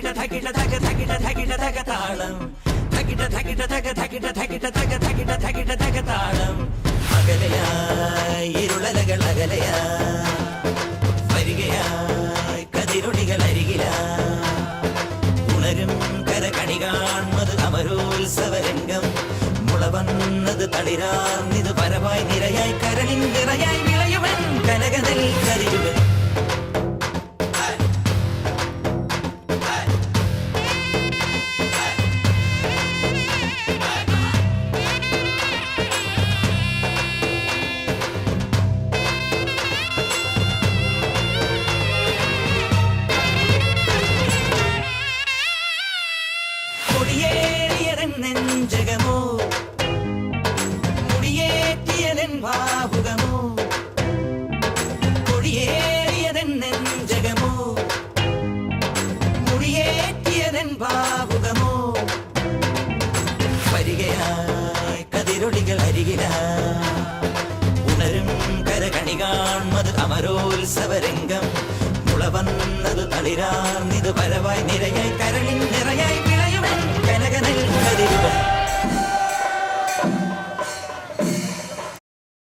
തകിട തകിട തക തകിട തകിട തക താളം. തകിട തകിട തക തകിട തകിട തക തകിട തകിട തക താളം. അകലയായി ഇരുളലകൾ അകലയായി വരികയായി കതിരൊടികൾ അരികിലായി. ഉണരും കരകണി കാൺമത് അമരോത്സവരംഗം. മുളവന്നത് തളിരാർന്നിത് പരമായി നിരയായി കരളിൻ നിറയായി വിളയുവൻ കനകനിൽ കരിയുവൻ നെഞ്ചകമോ? കൊടിയേറിയതൻ നെഞ്ചകമോ? അരികിലായി ഉണരും അമരോത്സവരംഗം. മുളവന്നത് തളിരാർന്നിത് പരവായി നിരയായി